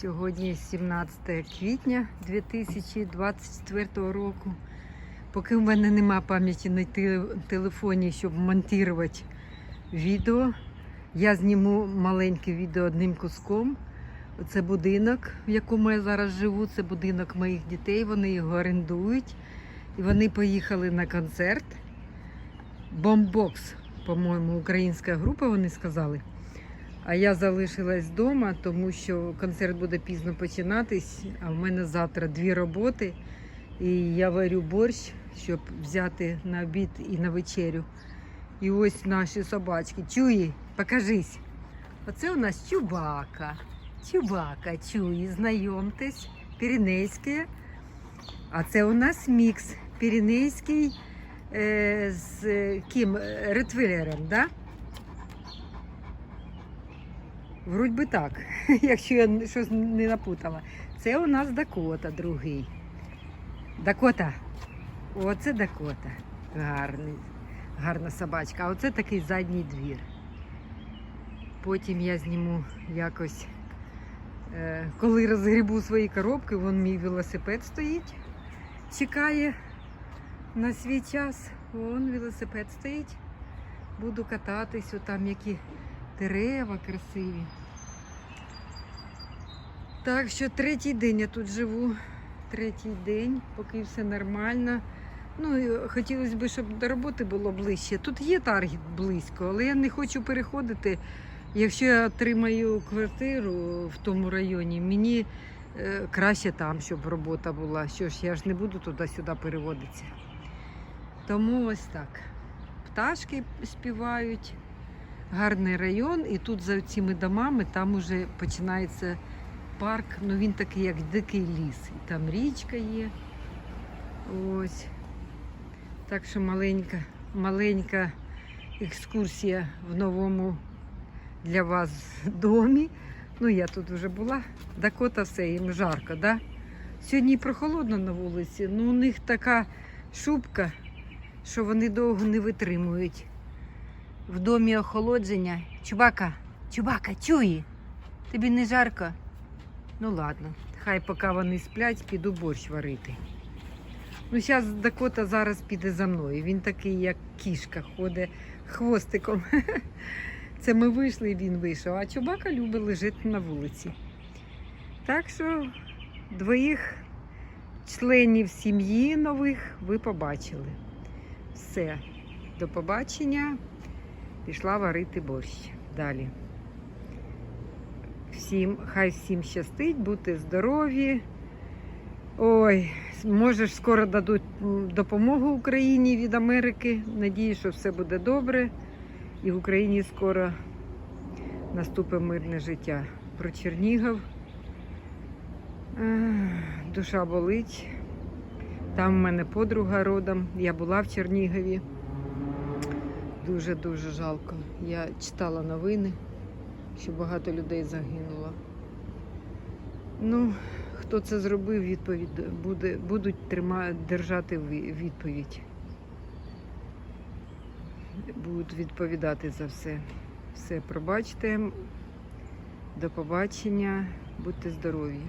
Сьогодні 17 квітня 2024 року. Поки в мене нема пам'яті на телефоні, щоб монтувати відео, я зніму маленьке відео одним куском. Це будинок, в якому я зараз живу. Це будинок моїх дітей. Вони його орендують. І вони поїхали на концерт. Бомбокс, по-моєму, українська група, вони сказали. А я залишилась вдома, тому що концерт буде пізно починатись, а в мене завтра дві роботи. І я варю борщ, щоб взяти на обід і на вечерю. І ось наші собачки. Чуї, покажись. Оце у нас чубака. Чубака, чуї, знайомтесь, піренейське. А це у нас мікс піренейський е, з ким? Ретвілером, да? Вроді би так, якщо я щось не напутала. Це у нас Дакота другий. Дакота. Оце Дакота. Гарний, гарна собачка. А оце такий задній двір. Потім я зніму якось, е, коли розгрібу свої коробки, вон мій велосипед стоїть, чекає на свій час. Вон велосипед стоїть. Буду кататись, там які дерева красиві. Так що третій день я тут живу. Третій день, поки все нормально. Ну, хотілося б, щоб до роботи було ближче. Тут є таргет близько, але я не хочу переходити. Якщо я отримаю квартиру в тому районі, мені е, краще там, щоб робота була. Що ж, я ж не буду туди-сюди переводитися. Тому ось так. Пташки співають гарний район, і тут за цими домами там уже починається парк. Ну він такий, як дикий ліс. І там річка є. Ось. Так що маленька, маленька екскурсія в новому для вас домі. Ну, я тут вже була. Дакота все, їм жарко, да? Сьогодні прохолодно на вулиці, ну у них така шубка, що вони довго не витримують в домі охолодження. Чубака, чубака, чуї. Тобі не жарко? Ну ладно, хай поки вони сплять, піду борщ варити. Ну, зараз Дакота зараз піде за мною. Він такий, як кішка, ходить хвостиком. Це ми вийшли і він вийшов. А чубака любить лежати на вулиці. Так що двоїх членів сім'ї нових ви побачили. Все. До побачення пішла варити борщ. Далі. Всім, хай всім щастить, будьте здорові. Ой, може ж скоро дадуть допомогу Україні від Америки. Надію, що все буде добре. І в Україні скоро наступить мирне життя. Про Чернігів. Душа болить. Там в мене подруга родом. Я була в Чернігові. Дуже-дуже жалко. Я читала новини, що багато людей загинуло. Ну, хто це зробив, відповідь буде, будуть трима, держати відповідь. Будуть відповідати за все. Все, пробачте. До побачення. Будьте здорові.